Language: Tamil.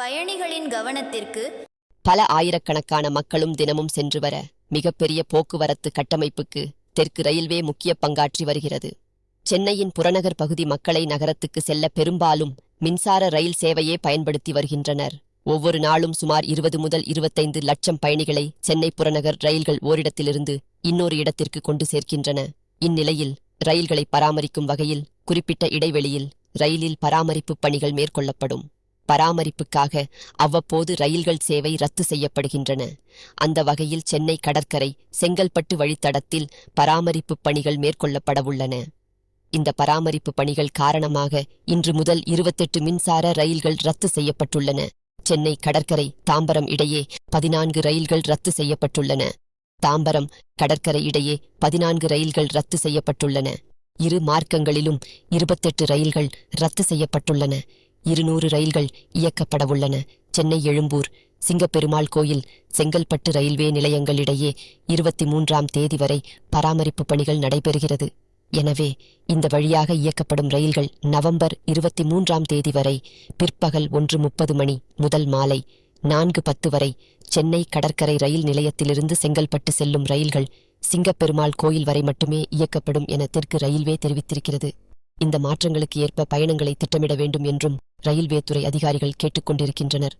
பயணிகளின் கவனத்திற்கு பல ஆயிரக்கணக்கான மக்களும் தினமும் சென்று வர மிகப்பெரிய போக்குவரத்து கட்டமைப்புக்கு தெற்கு ரயில்வே முக்கிய பங்காற்றி வருகிறது. சென்னையின் புறநகர் பகுதி மக்களை நகரத்துக்கு செல்ல பெரும்பாலும் மின்சார ரயில் சேவையே பயன்படுத்தி வருகின்றனர். ஒவ்வொரு நாளும் சுமார் இருபது முதல் இருபத்தைந்து லட்சம் பயணிகளை சென்னை புறநகர் ரயில்கள் ஓரிடத்திலிருந்து இன்னொரு இடத்திற்கு கொண்டு சேர்க்கின்றன. இந்நிலையில் ரயில்களை பராமரிக்கும் வகையில் குறிப்பிட்ட இடைவெளியில் ரயிலில் பராமரிப்பு பணிகள் மேற்கொள்ளப்படும். பராமரிப்புக்காக அவ்வப்போது ரயில்கள் சேவை ரத்து செய்யப்படுகின்றன. அந்த வகையில் சென்னை கடற்கரை செங்கல்பட்டு வழித்தடத்தில் பராமரிப்பு பணிகள் மேற்கொள்ளப்படவுள்ளன. இந்த பராமரிப்பு பணிகள் காரணமாக இன்று முதல் இருபத்தெட்டு மின்சார ரயில்கள் ரத்து செய்யப்பட்டுள்ளன. சென்னை கடற்கரை தாம்பரம் இடையே பதினான்கு ரயில்கள் ரத்து செய்யப்பட்டுள்ளன. தாம்பரம் கடற்கரை இடையே பதினான்கு ரயில்கள் ரத்து செய்யப்பட்டுள்ளன. இரு மார்க்கங்களிலும் இருபத்தெட்டு ரயில்கள் ரத்து செய்யப்பட்டுள்ளன. இருநூறு ரயில்கள் இயக்கப்படவுள்ளன சென்னை எழும்பூர் சிங்கப்பெருமாள் கோயில் செங்கல்பட்டு ரயில்வே நிலையங்களிடையே இருபத்தி மூன்றாம் தேதி வரை பராமரிப்பு பணிகள் நடைபெறுகிறது. எனவே இந்த வழியாக இயக்கப்படும் ரயில்கள் நவம்பர் இருபத்தி மூன்றாம் தேதி வரை பிற்பகல் ஒன்று முப்பது மணி முதல் மாலை நான்கு பத்து வரை சென்னை கடற்கரை ரயில் நிலையத்திலிருந்து செங்கல்பட்டு செல்லும் ரயில்கள் சிங்கப்பெருமாள் கோயில் வரை மட்டுமே இயக்கப்படும் என தெற்கு ரயில்வே தெரிவித்திருக்கிறது. இந்த மாற்றங்களுக்கு ஏற்ப பயணங்களை திட்டமிட வேண்டும் என்றும் ரயில்வே துறை அதிகாரிகள் கேட்டுக்கொண்டிருக்கின்றனர்.